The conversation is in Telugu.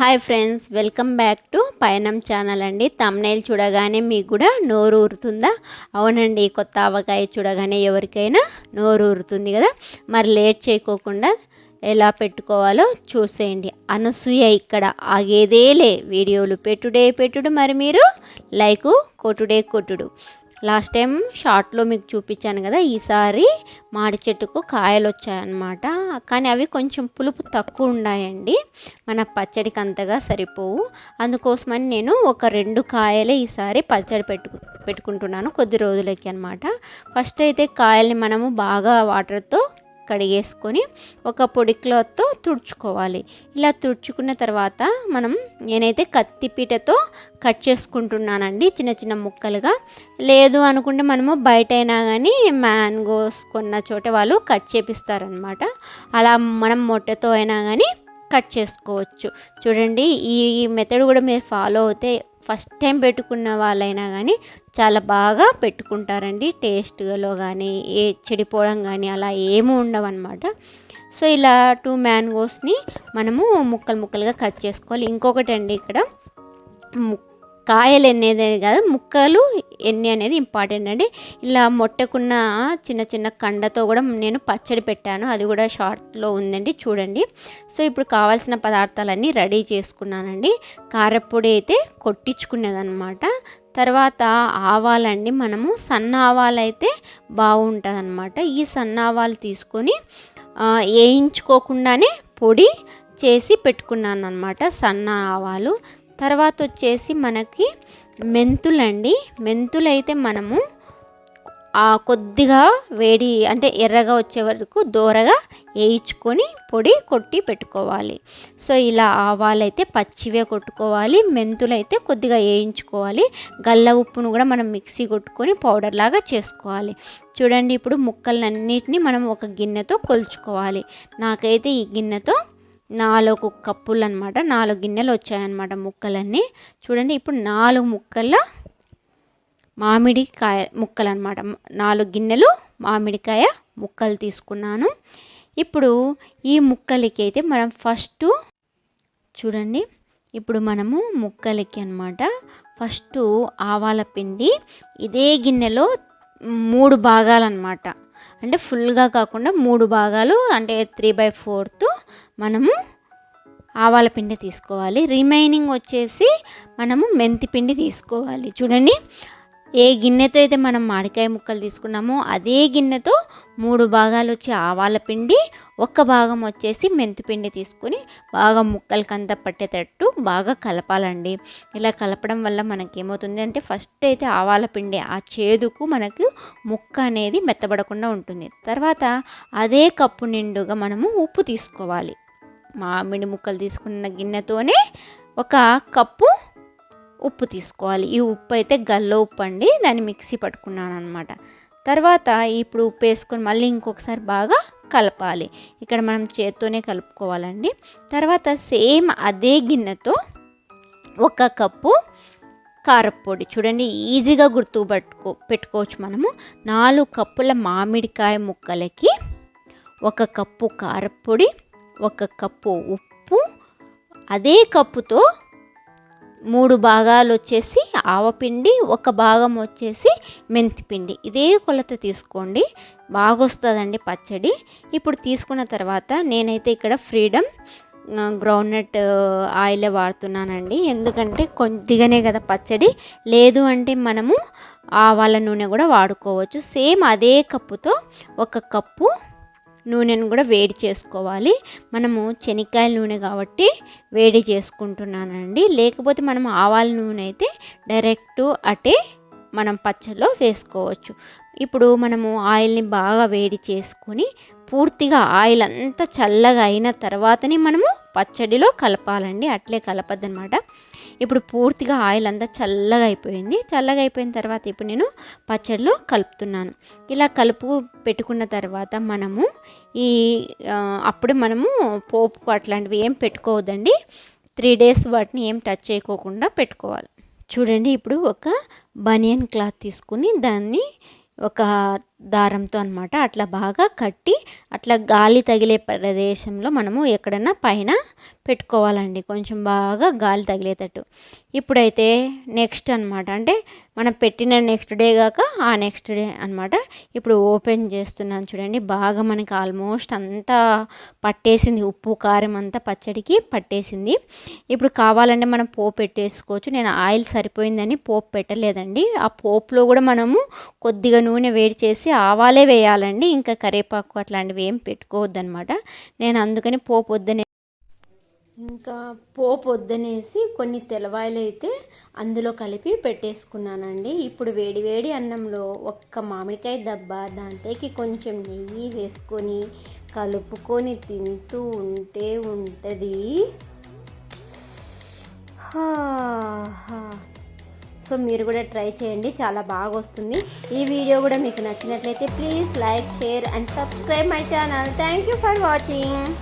Hi friends welcome back to పయనం ఛానల్ అండి. తమ్నైల్ చూడగానే మీకు కూడా నోరు ఊరుతుందా అవునండి కొత్త ఆవకాయ చూడగానే ఎవరికైనా నోరు ఊరుతుంది కదా? మరి లేట్ చేయకోకుండా ఎలా పెట్టుకోవాలో చూసేయండి. అనసూయ ఇక్కడ ఆగేదేలే. వీడియోలు పెట్టుడే పెట్టుడు మరి మీరు లైక్ కొట్టుడే కొట్టుడు. లాస్ట్ టైం షార్ట్లో మీకు చూపించాను కదా ఈసారి మాడి చెట్టుకు కాయలు వచ్చాయన్నమాట కానీ అవి కొంచెం పులుపు తక్కువ ఉన్నాయండి మన పచ్చడికి అంతగా సరిపోవు. అందుకోసమని నేను ఒక రెండు కాయలే ఈసారి పచ్చడి పెట్టు పెట్టుకుంటున్నాను కొద్ది రోజులకి అనమాట ఫస్ట్ అయితే కాయల్ని మనము బాగా వాటర్తో కడిగేసుకొని ఒక పొడి క్లాత్తో తుడుచుకోవాలి. ఇలా తుడుచుకున్న తర్వాత మనం నేనైతే కత్తిపీటతో కట్ చేసుకుంటున్నానండి చిన్న చిన్న ముక్కలుగా. లేదు అనుకుంటే మనము బయట అయినా కానీ మ్యాంగోస్ కొన్న చోట వాళ్ళు కట్ చేపిస్తారనమాట అలా మనం మొట్టతో అయినా కానీ కట్ చేసుకోవచ్చు. చూడండి ఈ మెథడ్ కూడా మీరు ఫాలో అవుతే ఫస్ట్ టైం పెట్టుకున్న వాళ్ళైనా కానీ చాలా బాగా పెట్టుకుంటారండి. టేస్ట్లో కానీ ఏ చెడిపోవడం కానీ అలా ఏమీ ఉండవన్నమాట. సో ఇలా టూ మ్యాంగోస్ని మనము ముక్కలు ముక్కలుగా కట్ చేసుకోవాలి. ఇంకొకటి అండి ఇక్కడ కాయలు ఎన్నేది కాదు ముక్కలు ఎన్ని అనేది ఇంపార్టెంట్ అండి. ఇలా మొట్టకున్న చిన్న చిన్న కండతో కూడా నేను పచ్చడి పెట్టాను. అది కూడా షార్ట్లో ఉందండి చూడండి. సో ఇప్పుడు కావాల్సిన పదార్థాలన్నీ రెడీ చేసుకున్నానండి. కారపొడి అయితే కొట్టించుకునేదనమాట తర్వాత ఆవాలండి మనము. సన్న ఆవాలు అయితే బాగుంటుంది ఈ సన్న ఆవాలు తీసుకొని వేయించుకోకుండానే పొడి చేసి పెట్టుకున్నాను అనమాట సన్న ఆవాలు. తర్వాత వచ్చేసి మనకి మెంతులండి. మెంతులు అయితే మనము కొద్దిగా వేడి అంటే ఎర్రగా వచ్చే వరకు దూరగా వేయించుకొని పొడి కొట్టి పెట్టుకోవాలి. సో ఇలా ఆవాలైతే పచ్చివే కొట్టుకోవాలి. మెంతులు అయితే కొద్దిగా వేయించుకోవాలి. గల్ల ఉప్పును కూడా మనం మిక్సీ కొట్టుకొని పౌడర్ లాగా చేసుకోవాలి. చూడండి ఇప్పుడు ముక్కలన్నిటిని మనం ఒక గిన్నెతో కొలుచుకోవాలి. నాకైతే ఈ గిన్నెతో నాలుగు కప్పులు అనమాట నాలుగు గిన్నెలు వచ్చాయన్నమాట ముక్కలన్నీ. చూడండి ఇప్పుడు నాలుగు ముక్కల మామిడికాయ ముక్కలు అనమాట నాలుగు గిన్నెలు మామిడికాయ ముక్కలు తీసుకున్నాను. ఇప్పుడు ఈ ముక్కలకి అయితే మనం ఫస్ట్ చూడండి ఇప్పుడు మనము ముక్కలకి అనమాట ఫస్ట్ ఆవాల పిండి ఇదే గిన్నెలో మూడు భాగాలన్నమాట. అంటే ఫుల్గా కాకుండా మూడు భాగాలు అంటే త్రీ బై ఫోర్త్ మనము ఆవాల పిండి తీసుకోవాలి. రిమైనింగ్ వచ్చేసి మనము మెంతి పిండి తీసుకోవాలి. చూడండి. ఏ గిన్నెతో అయితే మనం మామిడికాయ ముక్కలు తీసుకున్నామో అదే గిన్నెతో మూడు భాగాలు వచ్చి ఆవాల పిండి ఒక్క భాగం వచ్చేసి మెంతిపిండి తీసుకుని బాగా ముక్కలు అంతా పట్టేటట్టు బాగా కలపాలండి. ఇలా కలపడం వల్ల మనకి ఏమవుతుంది అంటే ఫస్ట్ అయితే ఆవాల పిండి ఆ చేదుకు మనకు ముక్క అనేది మెత్తబడకుండా ఉంటుంది. తర్వాత అదే కప్పు నిండుగా మనము ఉప్పు తీసుకోవాలి. మామిడి ముక్కలు తీసుకున్న గిన్నెతోనే ఒక కప్పు ఉప్పు తీసుకోవాలి. ఈ ఉప్పు అయితే గల్లో ఉప్పు అండి. దాన్ని మిక్సీ పట్టుకున్నాను అనమాట తర్వాత ఇప్పుడు ఉప్పు వేసుకొని మళ్ళీ ఇంకొకసారి బాగా కలపాలి. ఇక్కడ మనం చేత్తోనే కలుపుకోవాలండి. తర్వాత సేమ్ అదే గిన్నెతో ఒక కప్పు కారపొడి చూడండి ఈజీగా గుర్తు పట్టుకో పెట్టుకోవచ్చు మనము. నాలుగు కప్పుల మామిడికాయ ముక్కలకి ఒక కప్పు కారపొడి ఒక కప్పు ఉప్పు అదే కప్పుతో మూడు భాగాలు వచ్చేసి ఆవపిండి ఒక భాగం వచ్చేసి మెంతిపిండి. ఇదే కొలత తీసుకోండి. బాగా వస్తుందండి పచ్చడి. ఇప్పుడు తీసుకున్న తర్వాత నేనైతే ఇక్కడ ఫ్రీడమ్ గ్రౌండ్నట్ ఆయిల్ వాడుతున్నానండి. ఎందుకంటే కొద్దిగానే కదా పచ్చడి. లేదు అంటే మనము ఆవాల నూనె కూడా వాడుకోవచ్చు. సేమ్ అదే కప్పుతో ఒక కప్పు నూనెను కూడా వేడి చేసుకోవాలి. మనము శనక్కాయల నూనె కాబట్టి వేడి చేసుకుంటున్నానండి. లేకపోతే మనం ఆవాల నూనె అయితే డైరెక్ట్ అటే మనం పచ్చల్లో వేసుకోవచ్చు. ఇప్పుడు మనము ఆయిల్ని బాగా వేడి చేసుకొని పూర్తిగా ఆయిల్ అంతా చల్లగా అయిన తర్వాతనే మనము పచ్చడిలో కలపాలండి అట్లే కలపద్దనమాట ఇప్పుడు పూర్తిగా ఆయిల్ అంతా చల్లగా అయిపోయింది. చల్లగా అయిపోయిన తర్వాత ఇప్పుడు నేను పచ్చడిలో కలుపుతున్నాను. ఇలా కలుపు పెట్టుకున్న తర్వాత మనము ఈ అప్పుడు మనము పోపు అట్లాంటివి ఏం పెట్టుకోవద్దండి. త్రీ డేస్ వాటిని ఏం టచ్ చేయకోకుండా పెట్టుకోవాలి. చూడండి ఇప్పుడు ఒక బనియన్ క్లాత్ తీసుకుని దాన్ని ఒక దారంతో అనమాట అట్లా బాగా కట్టి అట్లా గాలి తగిలే ప్రదేశంలో మనము ఎక్కడన్నా పైన పెట్టుకోవాలండి. కొంచెం బాగా గాలి తగిలేటట్టు. ఇప్పుడైతే నెక్స్ట్ అనమాట అంటే మనం పెట్టిన నెక్స్ట్ డే కాక ఆ నెక్స్ట్ డే అనమాట ఇప్పుడు ఓపెన్ చేస్తున్నాను చూడండి. బాగా మనకి ఆల్మోస్ట్ అంతా పట్టేసింది. ఉప్పు కారం అంతా పచ్చడికి పట్టేసింది. ఇప్పుడు కావాలంటే మనం పోపు పెట్టేసుకోవచ్చు. నేను ఆయిల్ సరిపోయిందని పోపు పెట్టలేదండి. ఆ పోపులో కూడా మనము కొద్దిగా నూనె వేడి చేసి ఆవాలే వేయాలండి. ఇంకా కరివేపాకు అట్లాంటివి ఏం పెట్టుకోవద్దనమాట నేను అందుకని పోపు వద్దనే ఇంకా పోపు వద్దనేసి కొన్ని తెలవాయిలు అయితే అందులో కలిపి పెట్టేసుకున్నానండి. ఇప్పుడు వేడివేడి అన్నంలో ఒక్క మామిడికాయ దెబ్బ దాంట్లోకి కొంచెం నెయ్యి వేసుకొని కలుపుకొని తింటూ ఉంటే ఉంటుంది. సో మీరు కూడా ట్రై చేయండి. చాలా బాగా వస్తుంది ఈ వీడియో కూడా మీకు నచ్చినట్లయితే please like share and subscribe my channel. Thank you for watching.